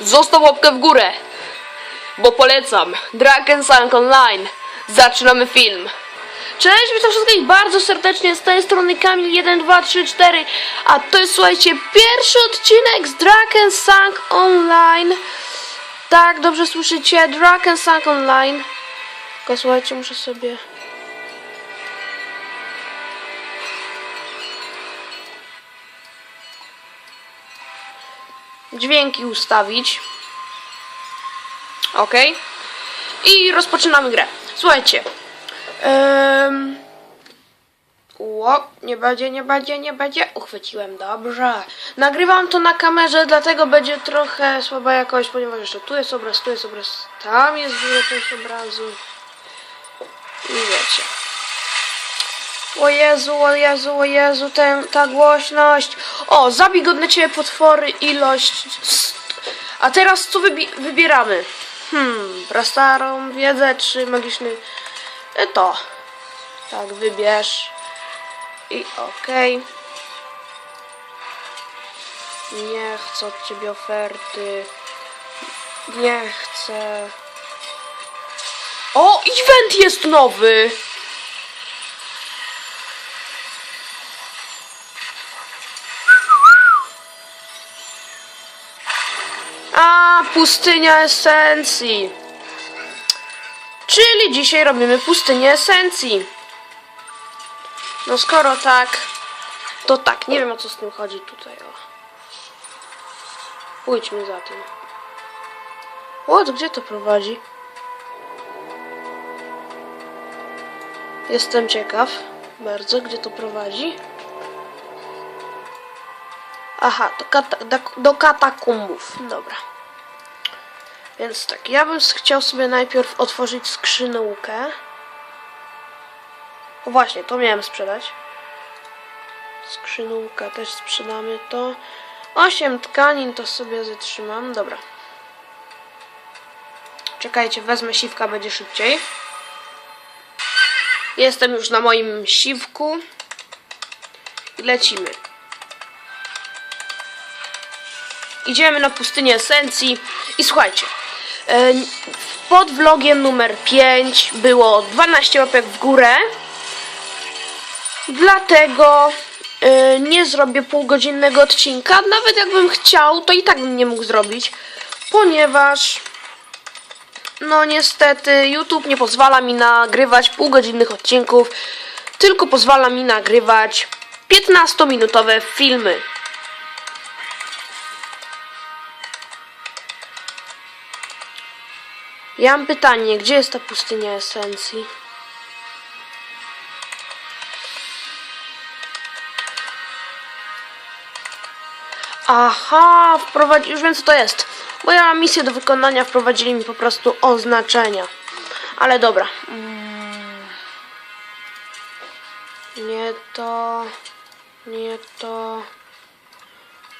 zostaw łapkę w górę, bo polecam. Dragon Sank Online. Zaczynamy film. Cześć, witam wszystkich bardzo serdecznie z tej strony Kamil 1, 2, 3, 4 A to jest, słuchajcie, pierwszy odcinek z Dragon Sank Online Tak, dobrze słyszycie, Dragon Sank Online Tylko słuchajcie, muszę sobie... Dźwięki ustawić Ok. I rozpoczynamy grę. Słuchajcie. Um... Ło, nie będzie, nie będzie, nie będzie. Uchwyciłem, dobrze. Nagrywam to na kamerze, dlatego będzie trochę słaba jakość, ponieważ jeszcze tu jest obraz, tu jest obraz, tam jest część obrazu. I wiecie. O Jezu, o Jezu, o Jezu, ten, ta głośność. O, zabij godne ciebie potwory, ilość. A teraz co wybi- wybieramy? Hmm, prastarą wiedzę czy magiczny... E, To. Tak, wybierz. I okej. Nie chcę od ciebie oferty. Nie chcę. O, event jest nowy! Pustynia esencji. Czyli dzisiaj robimy pustynię esencji. No skoro tak, to tak. Nie wiem o co z tym chodzi tutaj. O. Pójdźmy za tym. O, to gdzie to prowadzi? Jestem ciekaw bardzo, gdzie to prowadzi. Aha, do, kata do katakumbów. Dobra. Więc tak, ja bym chciał sobie najpierw otworzyć skrzynkę. O właśnie, to miałem sprzedać. Skrzynówka też sprzedamy to. 8 tkanin to sobie zatrzymam. Dobra. Czekajcie, wezmę siwka, będzie szybciej. Jestem już na moim siwku. I lecimy. Idziemy na pustynię esencji. I słuchajcie. E, Pod vlogiem numer 5 było 12 łapek w górę. Dlatego y, nie zrobię półgodzinnego odcinka. Nawet jakbym chciał, to i tak bym nie mógł zrobić, ponieważ no niestety YouTube nie pozwala mi nagrywać półgodzinnych odcinków, tylko pozwala mi nagrywać 15-minutowe filmy. Ja mam pytanie, gdzie jest ta pustynia esencji? Aha, wprowadzi... już wiem co to jest. Bo ja mam misję do wykonania, wprowadzili mi po prostu oznaczenia. Ale dobra. Mm. Nie to, nie to,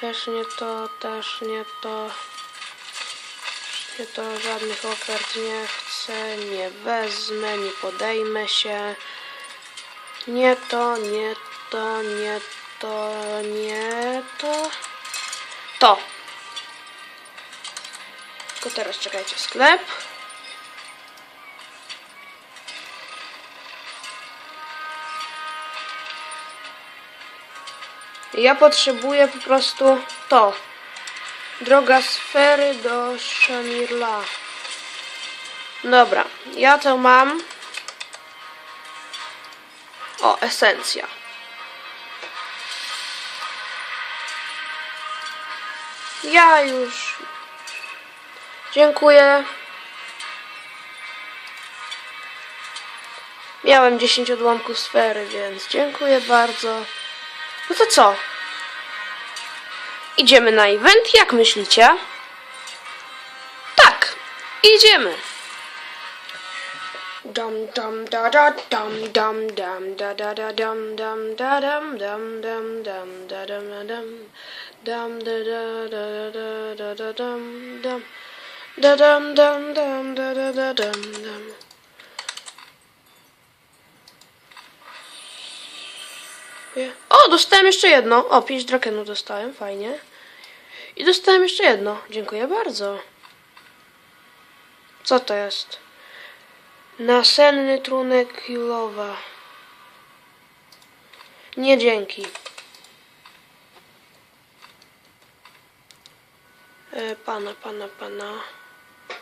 też nie to, też nie to. Nie to, żadnych ofert nie chcę, nie wezmę, nie podejmę się. Nie to, nie to, nie to, nie to. To. Tylko teraz czekajcie, sklep. Ja potrzebuję po prostu to. Droga sfery do Shamirla. Dobra, ja to mam. O, esencja. Ja już. Dziękuję. Miałem 10 odłamków sfery, więc dziękuję bardzo. No to co? Idziemy na event, jak myślicie? Tak, idziemy. Dum dum da da dum dum dum da da da dum dum da dum dum dum dum da dum da dum dum da da da da da da dum dum da dum dum dum da da da dum dum O, dostałem jeszcze jedno. O, pięć drakenu dostałem, fajnie. I dostałem jeszcze jedno. Dziękuję bardzo. Co to jest? Nasenny trunek kilowa. Nie dzięki. E, pana, pana, pana.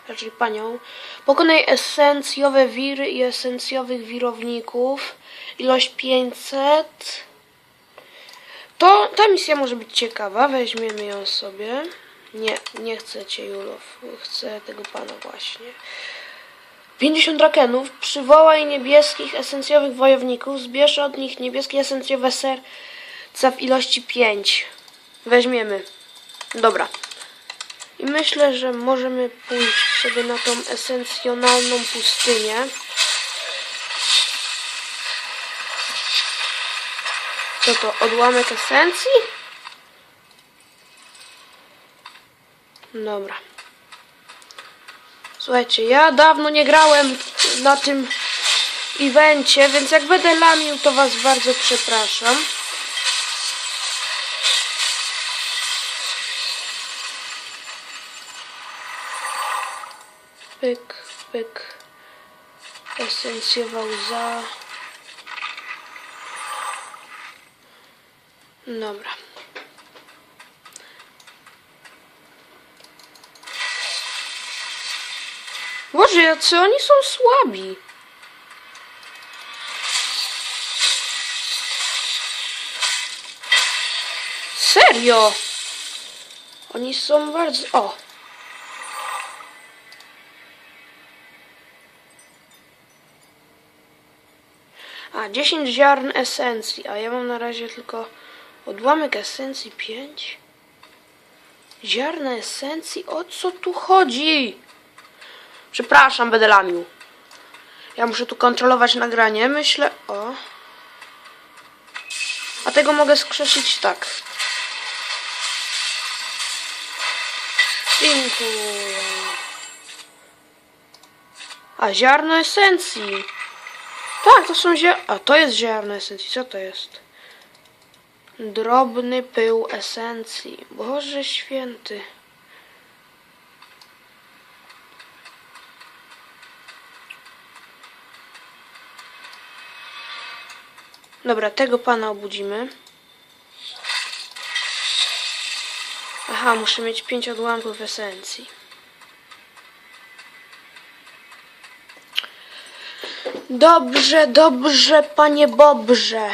Raczej panią. Pokonaj esencjowe wiry i esencjowych wirowników. Ilość 500. To ta misja może być ciekawa. Weźmiemy ją sobie. Nie, nie chcę cię, Julow. Chcę tego pana właśnie. 50 drakenów. Przywołaj niebieskich esencjowych wojowników. Zbierz od nich niebieskie esencjowe serca w ilości 5. Weźmiemy. Dobra. I myślę, że możemy pójść sobie na tą esencjonalną pustynię. Co to? Odłamek esencji? Dobra. Słuchajcie, ja dawno nie grałem na tym evencie, więc jak będę lamił, to was bardzo przepraszam. Pyk, pyk. Esencjowa łza. Dobra. Boże, jacy oni są słabi. Serio? Oni są bardzo... O! A, 10 ziarn esencji, a ja mam na razie tylko odłamek esencji 5. Ziarna esencji? O co tu chodzi? Przepraszam, będę lamił. Ja muszę tu kontrolować nagranie, myślę... O. A tego mogę skrzeszyć tak. Dziękuję. A, ziarno esencji. Tak, to są ziar... A, to jest ziarno esencji. Co to jest? Drobny pył esencji. Boże święty. Dobra, tego pana obudzimy. Aha, muszę mieć pięć odłamków esencji. Dobrze, dobrze, panie Bobrze.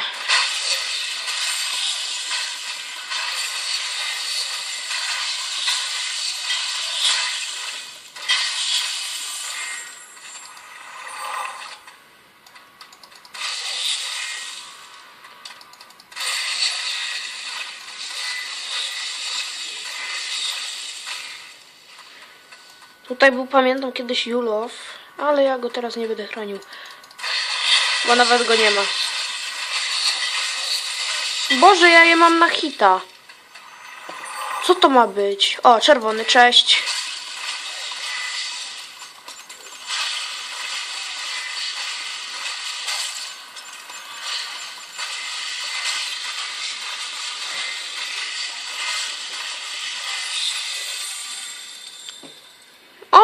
Tutaj był, pamiętam, kiedyś Julow, ale ja go teraz nie będę chronił. Bo nawet go nie ma. Boże, ja je mam na hita. Co to ma być? O, czerwony, cześć.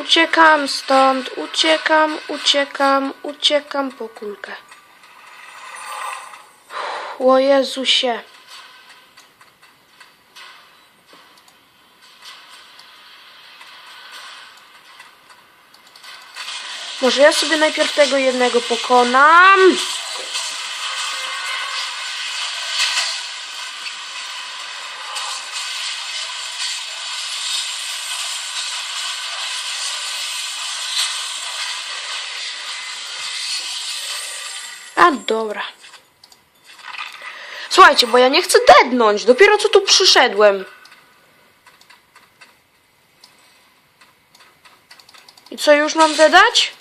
uciekam stąd, uciekam, uciekam, uciekam po kulkę. O Jezusie. Może ja sobie najpierw tego jednego pokonam? A dobra. Słuchajcie, bo ja nie chcę dednąć. Dopiero co tu przyszedłem. I co już mam dedać?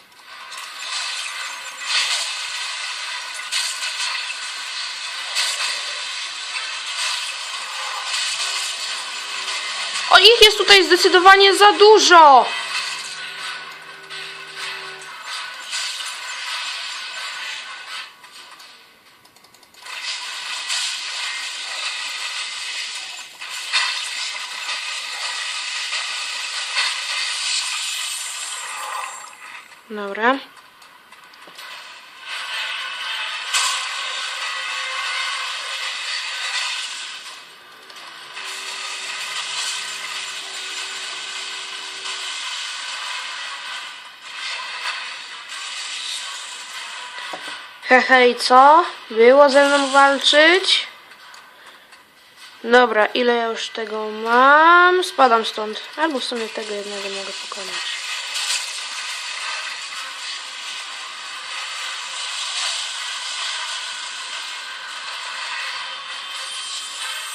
O, ich jest tutaj zdecydowanie za dużo! Dobra. Hehe, i co? Było ze mną walczyć? Dobra, ile ja już tego mam? Spadam stąd. Albo w sumie tego jednego mogę pokonać.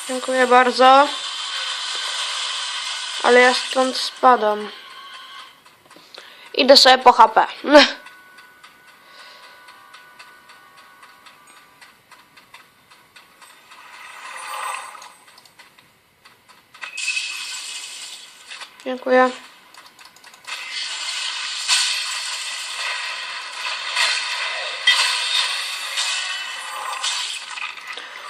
Dziękuję bardzo. Ale ja stąd spadam. Idę sobie po HP. Dziękuję.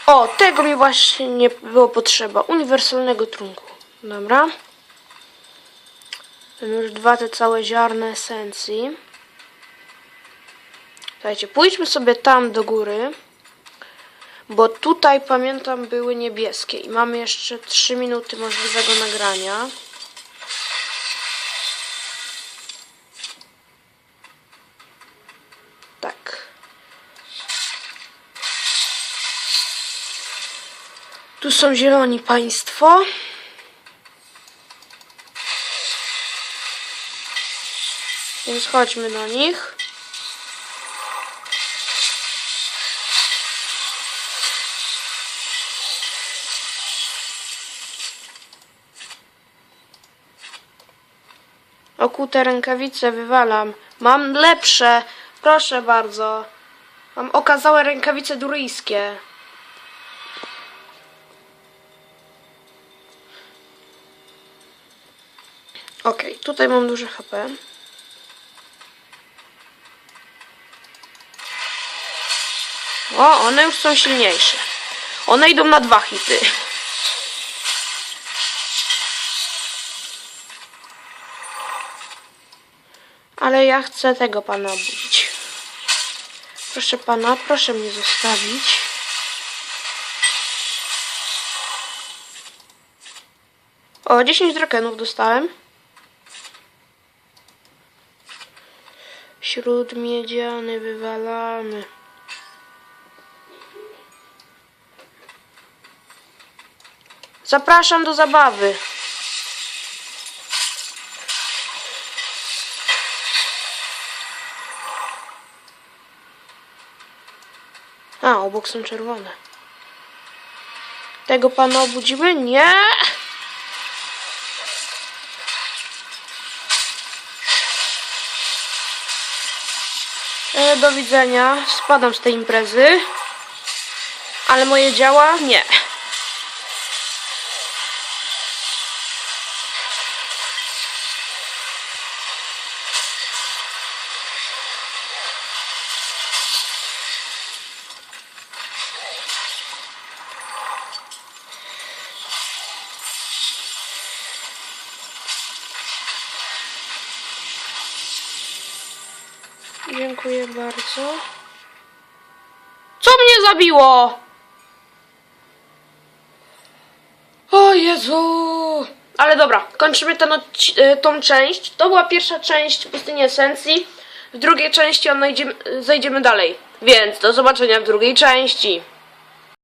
O, tego mi właśnie nie było potrzeba. Uniwersalnego trunku. Dobra. Mam już dwa te całe ziarna esencji. Słuchajcie, pójdźmy sobie tam do góry. Bo tutaj pamiętam były niebieskie i mamy jeszcze 3 minuty możliwego nagrania. Tak. Tu są zieloni państwo. Więc chodźmy nich. Okute rękawice wywalam. Mam lepsze. Proszę bardzo. Mam okazałe rękawice duryjskie. Okej, tutaj mam duże HP. O, one już są silniejsze. One idą na dwa hity. Ale ja chcę tego pana obudzić. Proszę pana, proszę mnie zostawić. O, 10 drakenów dostałem. Śródmiedziany wywalamy. Zapraszam do zabawy. A, obok są czerwone. Tego pana obudzimy? Nie! Do widzenia. Spadam z tej imprezy. Ale moje działa? Nie. Dziękuję bardzo. Co mnie zabiło? O Jezu! Ale dobra, kończymy ten e, tą część. To była pierwsza część pustyni esencji. W drugiej części zejdziemy dalej. Więc do zobaczenia w drugiej części.